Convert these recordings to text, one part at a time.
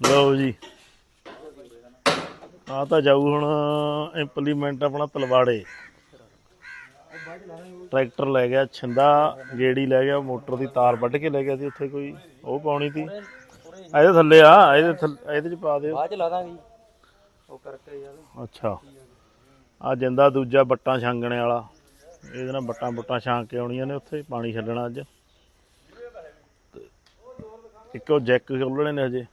ਲਓ ਜੀ। ਆ ਤਾਂ ਜਾਊ ਹੁਣ ਇੰਪਲੀਮੈਂਟ ਆਪਣਾ ਤਲਵਾੜੇ। ਟਰੈਕਟਰ ਲੈ ਗਿਆ ਛਿੰਦਾ ਗੇੜੀ ਲੈ ਗਿਆ ਮੋਟਰ ਦੀ ਤਾਰ ਵੱਢ ਕੇ ਲੈ ਗਿਆ ਸੀ ਉੱਥੇ ਕੋਈ। ਉਹ ਪਾਉਣੀ ਸੀ। ਇਹਦੇ ਥੱਲੇ ਆ ਇਹਦੇ ਥੱਲੇ ਇਹਦੇ ਚ ਪਾ ਦਿਓ। ਬਾਅਦ ਚ ਲਾ ਦਾਂਗੇ ਉਹ ਕਰਕੇ ਯਾਰ। ਅੱਛਾ। ਆ ਜਿੰਦਾ ਦੂਜਾ ਬੱਟਾਂ ਛਾਂਗਣੇ ਵਾਲਾ। ਇਹਦੇ ਨਾਲ ਬੱਟਾਂ ਬੁੱਟਾਂ ਛਾਂਗ ਕੇ ਆਉਣੀਆਂ ਨੇ ਉੱਥੇ ਪਾਣੀ ਛੱਡਣਾ ਅੱਜ। ਤੇ ਇੱਕੋ ਜੈਕ ਖੋਲਣੇ ਨੇ ਹਜੇ।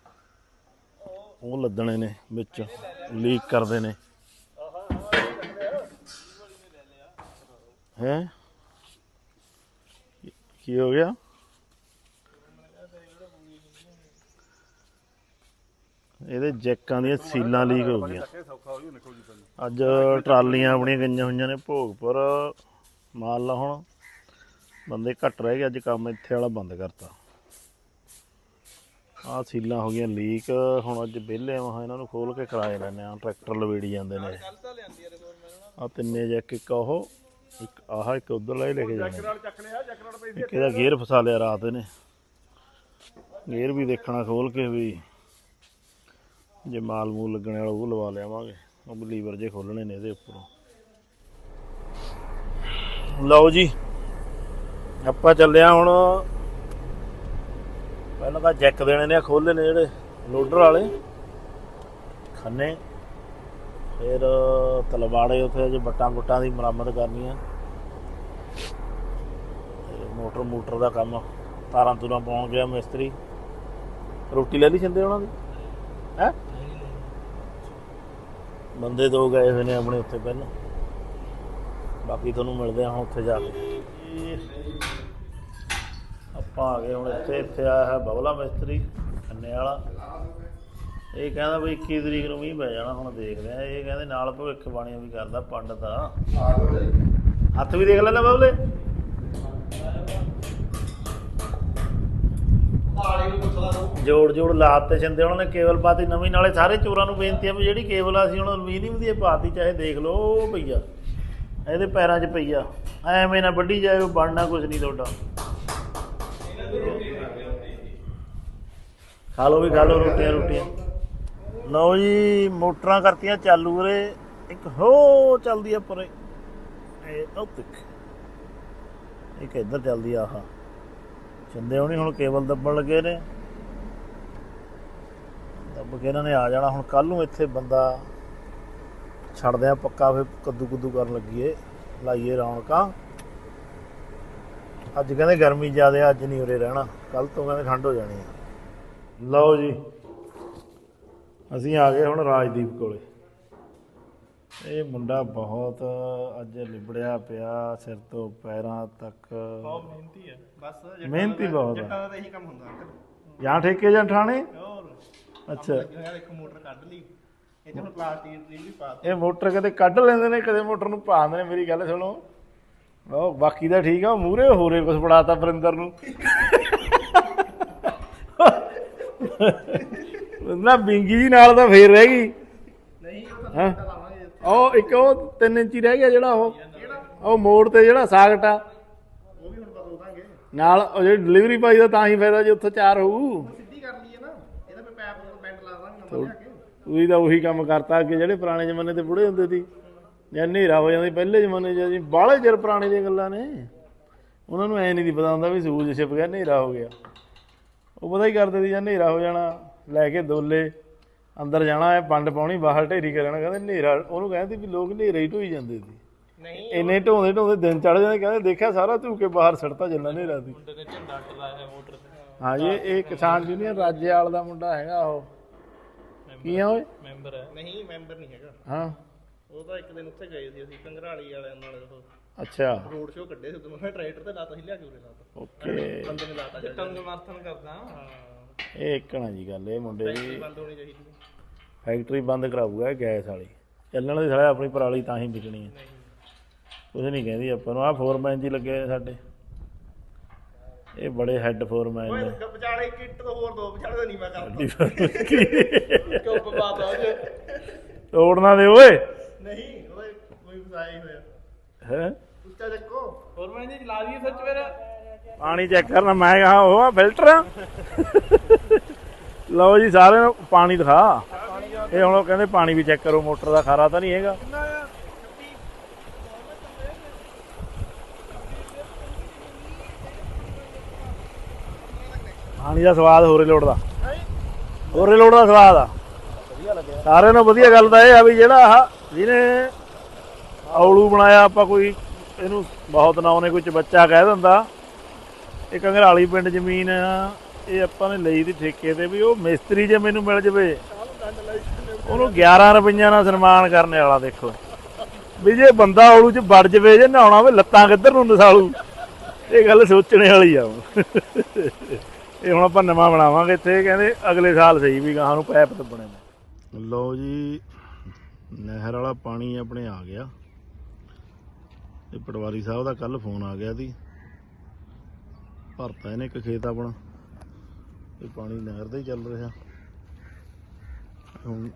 ਉਹ ਲੱਦਣੇ ਨੇ ਵਿੱਚ, ਲੀਕ ਕਰਦੇ ਨੇ। ਹੈ? ਕੀ ਹੋ ਗਿਆ? ਇਹਦੇ ਜੈਕਾਂ ਦੀਆਂ ਸੀਲਾਂ ਲੀਕ ਹੋ ਗਈਆਂ। ਅੱਜ ਟਰਾਲੀਆਂ ਆਪਣੀਆਂ ਗਈਆਂ ਹੋਈਆਂ ਨੇ ਭੋਗਪੁਰ। ਮਾਲ ਲਾ ਹੁਣ। ਬੰਦੇ ਘੱਟ ਰਹਿ ਗਏ, ਅੱਜ ਕੰਮ ਇੱਥੇ ਵਾਲਾ ਬੰਦ ਕਰਤਾ। ਆਹ ਸੀਲਾਂ ਹੋ ਗਈਆਂ ਲੀਕ, ਹੁਣ ਅੱਜ ਵਿਹਲੇ ਆ ਇਹਨਾਂ ਨੂੰ ਖੋਲ ਕੇ ਕਰਾਏ ਲੈਣੇ ਆ ਟਰੈਕਟਰ ਲਵੇੜੀ ਜਾਂਦੇ ਨੇ। ਆ ਤਿੰਨੇ ਜੈਕ, ਇੱਕ ਉਹ ਇੱਕ ਆਹ, ਇੱਕ ਉਧਰ ਲੈ ਕੇ ਜਾਣਾ। ਇੱਕ ਇਹਦਾ ਗੇਅਰ ਫਸਾ ਲਿਆ ਰਾਤ ਨੇ ਗੇਅਰ ਵੀ ਦੇਖਣਾ ਖੋਲ ਕੇ ਵੀ ਜੇ ਮਾਲ ਮੂਲ ਲੱਗਣੇ ਵਾਲਾ ਉਹ ਲਵਾ ਲਿਆਵਾਂਗੇ। ਉਹ ਲੀਵਰ ਜੇ ਖੋਲਣੇ ਨੇ ਇਹਦੇ ਉੱਪਰੋਂ। ਲਓ ਜੀ ਆਪਾਂ ਚੱਲਿਆ ਹੁਣ। ਪਹਿਲਾਂ ਤਾਂ ਜੈਕ ਦੇਣੇ ਨੇ ਖੋਲੇ ਨੇ ਜਿਹੜੇ ਲੋਡਰ ਵਾਲੇ। ਖੰਨੇ। ਫਿਰ ਤਲਵਾੜੇ ਉੱਥੇ ਜੇ ਬੱਟਾਂ ਬੁੱਟਾਂ ਦੀ ਮੁਰੰਮਤ ਕਰਨੀ ਆ। ਮੋਟਰ ਮੋਟਰ ਦਾ ਕੰਮ ਤਾਰਾਂ ਤੂਰਾਂ ਪਾਉਣ ਗਿਆ ਮਿਸਤਰੀ। ਰੋਟੀ ਲੈ ਲਈ ਛਿੰਦੇ ਉਹਨਾਂ ਦੀ? ਹੈ? ਬੰਦੇ ਦੋ ਗਏ ਹੋਏ ਨੇ ਆਪਣੇ ਉੱਥੇ ਪਹਿਲਾਂ। ਬਾਕੀ ਤੁਹਾਨੂੰ ਮਿਲਦੇ ਆ ਉੱਥੇ ਜਾ ਕੇ। ਆਪਾਂ ਆ ਗਏ ਹੁਣ ਇੱਥੇ ਇੱਥੇ ਆਇਆ ਹੈ ਬਬਲਾ ਮਿਸਤਰੀ, ਖੰਨੇ ਵਾਲਾ। ਇਹ ਕਹਿੰਦਾ ਵੀ 21 ਤਰੀਕ ਨੂੰ ਮੀਂਹ ਪੈ ਜਾਣਾ, ਹੁਣ ਦੇਖਦੇ ਆ ਇਹ ਕਹਿੰਦੇ ਨਾਲ ਭਵਿੱਖ ਬਾਣੀਆਂ ਵੀ ਕਰਦਾ ਪੰਡਤ ਆ। ਹੱਥ ਵੀ ਦੇਖ ਲੈ ਲੈ ਬਬਲੇ। ਜੋੜ ਜੋੜ ਲਾਤੇ ਛਿੰਦੇ ਉਹਨਾਂ ਨੇ ਕੇਬਲ ਪਾਤੀ ਨਵੀਂ। ਨਾਲੇ ਸਾਰੇ ਚੋਰਾਂ ਨੂੰ ਬੇਨਤੀ ਆ ਵੀ ਜਿਹੜੀ ਕੇਵਲ ਆ ਸੀ ਹੁਣ ਅਲਮੀਨੀਅਮ ਦੀ ਪਾਤੀ, ਚਾਹੇ ਦੇਖ ਲਓ ਉਹ ਇਹਦੇ ਪੈਰਾਂ 'ਚ ਪਈ ਆ। ਐਵੇਂ ਨਾ ਵੱਢੀ ਜਾਏ ਬਣਨਾ ਕੁਝ ਨਹੀਂ ਤੁਹਾਡਾ। ਖਾ ਲਓ ਵੀ, ਖਾ ਲਓ ਰੋਟੀਆਂ ਰੋਟੀਆਂ। ਲਓ ਜੀ, ਮੋਟਰਾਂ ਕਰਤੀਆਂ ਚਾਲੂ ਰੇ ਇੱਕ ਹੋ ਚੱਲਦੀ ਆ ਪਰੇ। ਇਹ ਉਹ ਤੱਕ ਇੱਕ ਇੱਧਰ ਚੱਲਦੀ ਆ, ਆਹ। ਚੰਦੇ ਹੋਣੀ ਹੁਣ ਕੇਬਲ ਦੱਬਣ ਲੱਗੇ ਨੇ। ਦੱਬ ਕੇ ਇਹਨਾਂ ਨੇ ਆ ਜਾਣਾ। ਹੁਣ ਕੱਲ ਨੂੰ ਇੱਥੇ ਬੰਦਾ ਛੱਡਦੇ ਆ ਪੱਕਾ ਫੇ ਕੱਦੂ ਕੁੱਦੂ ਕਰਨ ਲੱਗੀਏ ਲਾਈਏ ਰੌਣਕਾਂ ਅੱਜ ਕਹਿੰਦੇ ਗਰਮੀ ਜ਼ਿਆਦੇ ਆ, ਅੱਜ ਨਹੀਂ ਉਰੇ ਰਹਿਣਾ। ਕੱਲ ਤੋਂ ਕਹਿੰਦੇ ਠੰਡ ਹੋ ਜਾਣੀ ਆ। ਲਓ ਜੀ ਅਸੀਂ ਆ ਗਏ ਹੁਣ ਰਾਜਦੀਪ ਕੋਲੇ। ਇਹ ਮੁੰਡਾ ਬਹੁਤ ਅੱਜ ਲਿਬੜਿਆ ਪਿਆ ਸਿਰ ਤੋਂ ਪੈਰਾਂ ਤੱਕ। ਬਹੁਤ ਮਿਹਨਤੀ ਹੈ ਬਸ ਮਿਹਨਤੀ ਬਹੁਤ। ਜੱਟਾਂ ਦਾ ਇਹੀ ਕੰਮ ਹੁੰਦਾ ਅੰਕਲ। ਜਾਂ ਠੇਕੇ ਜਾਂ ਠਾਣੇ? ਹੋਰ। ਅੱਛਾ। ਇੱਕ ਮੋਟਰ ਕੱਢ ਲਈ। ਇਹ ਚ ਹੁਣ ਪਲਾਸਟਿਕ ਦੀ ਵੀ ਪਾ ਇਹ ਮੋਟਰ ਕਦੇ ਕੱਢ ਲੈਂਦੇ ਨੇ ਕਦੇ ਮੋਟਰ ਨੂੰ ਪਾ ਦਿੰਦੇ ਨੇ। ਮੇਰੀ ਗੱਲ ਸੁਣੋ। ਉਹ ਬਾਕੀ ਦਾ ਠੀਕ ਆ ਮੂਰੇ ਹੋਰੇ ਕੁਝ ਫੜਾਤਾ ਵਰਿੰਦਰ ਨੂੰ। ਨਾ ਬਿੰਗੀ ਜੀ ਨਾਲ ਤਾਂ ਫੇਰ ਰਹਿ ਗਈ। ਨਹੀਂ ਉਹ? ਤਾਂ ਲਾਵਾਂਗੇ ਉਹ ਇੱਕ ਉਹ 3 ਇੰਚੀ ਰਹਿ ਗਿਆ ਜਿਹੜਾ ਉਹ। ਉਹ ਮੋੜ ਤੇ ਜਿਹੜਾ ਸਾਗਟ। ਆ ਉਹ ਵੀ ਹੁਣ ਬਦਲ ਦਾਂਗੇ ਨਾਲ ਉਹ ਜਿਹੜੀ ਡਿਲੀਵਰੀ ਪਾਈ ਦਾ ਤਾਂ ਹੀ ਫਾਇਦਾ ਜੇ ਉੱਥੇ ਚਾਰ ਹੋਊ। ਸਿੱਧੀ ਕਰ ਲਈਏ ਨਾ। ਇਹਦਾ ਪੈਪ ਨੂੰ ਬੈਂਡ ਲਾ ਦਾਂਗੇ ਨਵਾਂ ਲਿਆ ਕੇ। ਉਹੀ ਤਾਂ ਉਹੀ ਕੰਮ ਕਰਤਾ ਕਿ ਜਿਹੜੇ ਪੁਰਾਣੇ ਜ਼ਮਾਨੇ ਤੇ ਬੁੜੇ ਹੁੰਦੇ ਸੀ। ਜਾਂ ਹਨੇਰਾ ਹੋ ਜਾਂਦਾ ਪਹਿਲੇ ਜ਼ਮਾਨੇ 'ਚ ਜੀ ਬਾਹਲੇ ਚਿਰ ਪੁਰਾਣੇ ਦੀਆਂ ਗੱਲਾਂ ਨੇ। ਉਹਨਾਂ ਨੂੰ ਐ ਨਹੀਂ ਦੀ ਪਤਾ ਹੁੰਦਾ ਵੀ ਸੂਰਜ ਛਿਪ ਗਿਆ ਹਨੇਰਾ ਹੋ ਗਿਆ। ਉਹ ਪਤਾ ਹੀ ਕਰਦੇ ਸੀ ਜਾਂ ਹਨੇਰਾ ਹੋ ਜਾਣਾ ਲੈ ਕੇ ਦੋਲੇ ਅੰਦਰ ਜਾਣਾ ਐ ਪੰਡ ਪਾਉਣੀ ਬਾਹਰ ਢੇਰੀ ਕਰਨਾ ਕਹਿੰਦੇ ਹਨੇਰਾ ਉਹਨੂੰ ਕਹਿੰਦੇ ਵੀ ਲੋਕ ਹਨੇਰੇ ਹੀ ਢੋਈ ਜਾਂਦੇ ਸੀ। ਨਹੀਂ ਇੰਨੇ ਢੋਂਦੇ ਢੋਂਦੇ ਦਿਨ ਚੜ ਜਾਂਦੇ ਕਹਿੰਦੇ ਦੇਖਿਆ ਸਾਰਾ ਧੂ ਕੇ ਬਾਹਰ ਸੜਤਾ ਜੱਲਾ ਹਨੇਰਾ ਸੀ। ਮੁੰਡੇ ਨੇ ਝੰਡਾ ਟਲਾਇਆ ਮੋਟਰ ਤੇ। ਹਾਂ ਜੀ ਇਹ ਕਿਸਾਨ ਯੂਨੀਅਨ ਰਾਜੇਵਾਲ ਦਾ ਮੁੰਡਾ ਹੈਗਾ ਉਹ। ਕੀ ਆ ਓਏ? ਮੈਂਬਰ ਹੈ। ਨਹੀਂ ਮੈਂਬਰ ਨਹੀਂ ਹੈਗਾ। ਹਾਂ। ਉਹ ਤਾਂ ਇੱਕ ਦਿਨ ਉੱਥੇ ਗਏ ਸੀ ਅਸੀਂ ਕੰਗਰਾਲੀ ਵਾਲਿਆਂ ਨਾਲ ਉਹ। ਅੱਛਾ। ਰੋਡ ਸ਼ੋਅ ਕੱਢੇ ਸੀ ਉਦੋਂ। ਮੈਂ ਟਰੈਕਟਰ ਤੇ ਲਾਤਾ ਸੀ ਲਿਆ ਕੇ ਉਰੇ ਲਾਤਾ ਓਕੇ। ਬੰਦੇ ਨੇ ਲਾਤਾ ਜੱਟਾਂ ਨੂੰ ਸਮਰਥਨ ਕਰਦਾ। ਹਾਂ। ਇਹ ਇੱਕਣਾ ਜੀ ਗੱਲ ਇਹ ਮੁੰਡੇ ਦੀ ਬੰਦ ਹੋਣੀ ਚਾਹੀਦੀ। ਫੈਕਟਰੀ ਬੰਦ ਕਰਾਊਗਾ ਇਹ ਗੈਸ ਵਾਲੀ। ਚੱਲਣ ਦੀ ਸਾਲੇ ਆਪਣੀ ਪਰਾਲੀ ਤਾਂ ਹੀ ਵਿਕਣੀ ਹੈ। ਨਹੀਂ। ਕੁਝ ਨਹੀਂ ਕਹਿੰਦੀ ਆਪਾਂ ਨੂੰ। ਆਹ ਫੋਰਮੈਨ ਜੀ ਲੱਗੇ ਸਾਡੇ। ਇਹ ਬੜੇ ਹੈੱਡ ਫੋਰਮੈਨ ਓਏ ਵਿਚਾਲੇ ਕਿੱਟ ਤੋਂ ਹੋਰ ਦੋ ਵਿਚਾਲੇ ਤਾਂ ਨਹੀਂ ਮੈਂ ਕਰਦਾ। ਕਿਉਂ ਆ ਜੇ ਤੋੜਨਾ ਦੇ ਓਏ। ਨਹੀਂ ਉਹਦਾ ਕੋਈ ਹੀ ਹੋਇਆ। ਹੈ? ਉੱਚਾ ਚੱਕੋ ਹੋਰ ਮੈਂ ਜੀ ਚਲਾ ਦਈਏ ਸੱਚ ਫਿਰ। ਪਾਣੀ ਚੈੱਕ ਕਰਨਾ ਮੈਂ ਕਹਾ ਉਹ ਆ ਫਿਲਟਰ ਲਓ ਜੀ ਸਾਰਿਆਂ ਨੂੰ ਪਾਣੀ ਦਿਖਾ। ਇਹ ਹੁਣ ਉਹ ਕਹਿੰਦੇ ਪਾਣੀ ਵੀ ਚੈੱਕ ਕਰੋ ਮੋਟਰ ਦਾ ਖਾਰਾ ਤਾਂ ਨਹੀਂ ਹੈਗਾ। ਪਾਣੀ ਦਾ ਸਵਾਦ ਹੋਰੇ ਲੋੜ ਦਾ ਹੋਰੇ ਲੋੜ ਦਾ ਸਵਾਦ ਆ। ਸਾਰਿਆਂ ਨੂੰ ਵਧੀਆ ਗੱਲ ਤਾਂ ਇਹ ਆ ਵੀ ਜਿਹੜਾ ਆਹ ਜਿਹਨੇ ਔਲੂ ਬਣਾਇਆ ਆਪਾਂ ਕੋਈ, ਇਹਨੂੰ ਬਹੁਤ ਨਾ ਉਹਨੇ ਕੋਈ ਬੱਚਾ ਕਹਿ ਦਿੰਦਾ। ਇਹ ਕੰਗਰਾਲੀ ਪਿੰਡ ਜ਼ਮੀਨ ਇਹ ਆਪਾਂ ਨੇ ਲਈ ਦੀ ਠੇਕੇ ਤੇ ਵੀ ਉਹ ਮਿਸਤਰੀ ਜੇ ਮੈਨੂੰ ਮਿਲ ਜਵੇ, ਉਹਨੂੰ 11 ਰੁਪਈਆ ਨਾਲ ਸਨਮਾਨ ਕਰਨ ਵਾਲਾ ਦੇਖੋ। ਵੀ ਜੇ ਬੰਦਾ ਔਲੂ ਚ ਵੜ ਜਵੇ, ਜੇ ਨਹਾਉਣਾ ਹੋਵੇ, ਲੱਤਾਂ ਕਿੱਧਰ ਨੂੰ ਨਸਾਲੂ? ਇਹ ਗੱਲ ਸੋਚਣੇ ਵਾਲੀ ਆ। ਇਹ ਹੁਣ ਆਪਾਂ ਨਵਾਂ ਬਣਾਵਾਂਗੇ ਇੱਥੇ, ਕਹਿੰਦੇ ਅਗਲੇ ਸਾਲ ਸਹੀ ਵੀ ਗਾਹਾਂ ਨੂੰ ਪੈਪ ਦੱਬਣੇ ਨੇ। ਲਓ ਜੀ, ਨਹਿਰ ਵਾਲਾ ਪਾਣੀ ਆਪਣੇ ਆ ਗਿਆ। ਇਹ ਪਟਵਾਰੀ ਸਾਹਿਬ ਦਾ ਕੱਲ ਫੋਨ ਆ ਗਿਆ ਸੀ। ਭਰਤਾ ਇਹਨੇ ਇੱਕ ਖੇਤ ਆਪਣਾ, ਇਹ ਪਾਣੀ ਨਹਿਰ ਦਾ ਹੀ ਚੱਲ ਰਿਹਾ। ਹੁਣ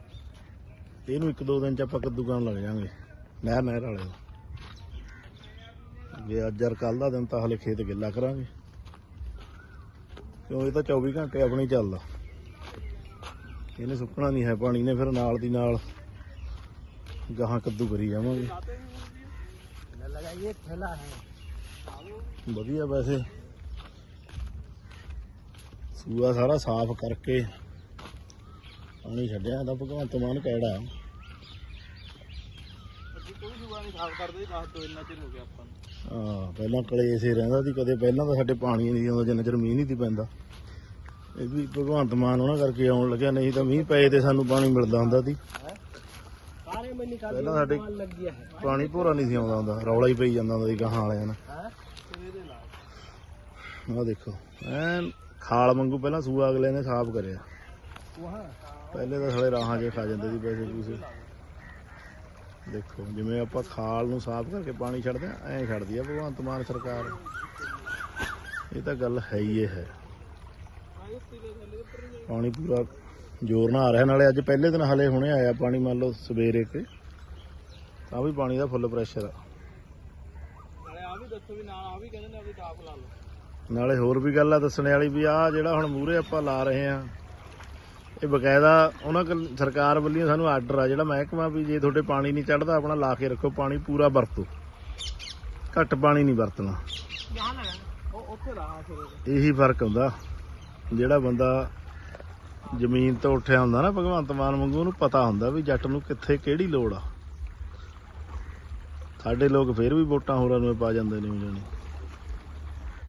ਇਹਨੂੰ ਇੱਕ ਦੋ ਦਿਨ ਚ ਆਪਾਂ ਕੱਦੂ ਕਰਨ ਲੱਗ ਜਾਾਂਗੇ ਨਹਿਰ ਨਹਿਰ ਵਾਲੇ ਜੇ ਅੱਜ ਯਾਰ ਕੱਲ ਦਾ ਦਿਨ ਤਾਂ ਹਲੇ ਖੇਤ ਗਿੱਲਾ ਕਰਾਂਗੇ। ਕਿਉਂ ਇਹ ਤਾਂ 24 ਘੰਟੇ ਆਪਣੀ ਚੱਲਦਾ। ਇਹਨੇ ਸੁੱਕਣਾ ਨਹੀਂ ਹੈ ਪਾਣੀ ਨੇ ਫਿਰ ਨਾਲ ਦੀ ਨਾਲ ਗਾਹਾਂ ਕੱਦੂ ਕਰੀ ਜਾਵਾਂਗੇ। ਲਗਾਈਏ ਥੈਲਾ ਹੈ ਵਧੀਆ ਵੈਸੇ। ਸੂਆ ਸਾਰਾ ਸਾਫ਼ ਕਰਕੇ ਪਾਣੀ ਛੱਡਿਆ ਤਾਂ ਭਗਵੰਤ ਮਾਨ ਕਿਹੜਾ ਅਸੀਂ ਕੋਈ ਜੁਗਾ ਨਹੀਂ ਸਾਫ਼ ਕਰਦੇ ਦੱਸ ਦੋ ਇੰਨਾ ਚਿਰ ਹੋ ਗਿਆ ਆਪਾਂ ਨੂੰ। ਹਾਂ ਪਹਿਲਾਂ ਕਲੇਸ਼ ਹੀ ਰਹਿੰਦਾ ਸੀ ਕਦੇ ਪਹਿਲਾਂ ਤਾਂ ਸਾਡੇ ਪਾਣੀ ਨਹੀਂ ਆਉਂਦਾ ਜਿੰਨਾ ਚਿਰ ਮੀਂਹ ਨਹੀਂ ਸੀ ਪੈਂਦਾ। ਇਹ ਵੀ ਭਗਵੰਤ ਮਾਨ ਉਹਨਾਂ ਕਰਕੇ ਆਉਣ ਲੱਗਿਆ ਨਹੀਂ ਤਾਂ ਮੀਂਹ ਪਏ ਤੇ ਸਾਨੂੰ ਪਾਣੀ ਮਿਲਦਾ ਹੁੰਦਾ ਸੀ। ਪਹਿਲਾਂ ਸਾਡੇ ਪਾਣੀ ਭੋਰਾ ਨਹੀਂ ਸੀ ਆਉਂਦਾ ਹੁੰਦਾ ਰੌਲਾ ਹੀ ਪਈ ਜਾਂਦਾ ਹੁੰਦਾ ਸੀ ਗਾਹਾਂ ਵਾਲਿਆਂ ਨਾਲ। ਆਹ ਦੇਖੋ ਐਨ ਖਾਲ ਵਾਂਗੂ ਪਹਿਲਾਂ ਸੂਆ ਅਗਲੇ ਨੇ ਸਾਫ਼ ਕਰਿਆ। ਪਹਿਲੇ ਤਾਂ ਸਾਲੇ ਰਾਹਾਂ 'ਚ ਖਾ ਜਾਂਦੇ ਸੀ ਪੈਸੇ ਪੂਸੇ। ਦੇਖੋ ਜਿਵੇਂ ਆਪਾਂ ਖਾਲ ਨੂੰ ਸਾਫ਼ ਕਰਕੇ ਪਾਣੀ ਛੱਡਦੇ ਆ ਐਂ ਛੱਡਦੀ ਆ ਭਗਵੰਤ ਮਾਨ ਸਰਕਾਰ। ਇਹ ਤਾਂ ਗੱਲ ਹੈ ਹੀ ਇਹ ਹੈ। ਪਾਣੀ ਪੂਰਾ ਜ਼ੋਰ ਨਾਲ ਆ ਰਿਹਾ ਨਾਲੇ ਅੱਜ ਪਹਿਲੇ ਦਿਨ ਹਲੇ ਹੁਣੇ ਆਇਆ ਪਾਣੀ ਮੰਨ ਲਓ ਸਵੇਰੇ ਕੇ। ਤਾਂ ਵੀ ਪਾਣੀ ਦਾ ਫੁੱਲ ਪ੍ਰੈਸ਼ਰ ਆ। ਨਾਲੇ ਆ ਵੀ ਦੱਸੋ ਵੀ ਨਾਲ ਆ ਵੀ ਕਹਿੰਦੇ ਨੇ ਵੀ ਟਾਪ ਲਾ ਲਓ। ਨਾਲੇ ਹੋਰ ਵੀ ਗੱਲ ਆ ਦੱਸਣ ਵਾਲੀ ਵੀ ਆ ਜਿਹੜਾ ਹੁਣ ਮੂਰੇ ਆਪਾਂ ਲਾ ਰਹੇ ਆ ਇਹ ਬਕਾਇਦਾ ਉਹਨਾਂ ਕੋਲ ਸਰਕਾਰ ਵੱਲੋਂ ਸਾਨੂੰ ਆਰਡਰ ਆ ਜਿਹੜਾ ਮਹਿਕਮਾ ਵੀ ਜੇ ਤੁਹਾਡੇ ਪਾਣੀ ਨਹੀਂ ਚੜਦਾ, ਆਪਣਾ ਲਾ ਕੇ ਰੱਖੋ, ਪਾਣੀ ਪੂਰਾ ਵਰਤੋ। ਘੱਟ ਪਾਣੀ ਨਹੀਂ ਵਰਤਣਾ। ਇਹੀ ਫ਼ਰਕ ਹੁੰਦਾ। ਜਿਹੜਾ ਬੰਦਾ ਜ਼ਮੀਨ ਤੋਂ ਉੱਠਿਆ ਹੁੰਦਾ ਨਾ ਭਗਵੰਤ ਮਾਨ ਵਾਂਗੂ, ਉਹਨੂੰ ਪਤਾ ਹੁੰਦਾ ਵੀ ਜੱਟ ਨੂੰ ਕਿੱਥੇ ਕਿਹੜੀ ਲੋੜ ਆ। ਸਾਡੇ ਲੋਕ ਫੇਰ ਵੀ ਵੋਟਾਂ ਹੋਰਾਂ ਨੂੰ ਪਾ ਜਾਂਦੇ ਨੇ ਉਹ ਜਾਣੀ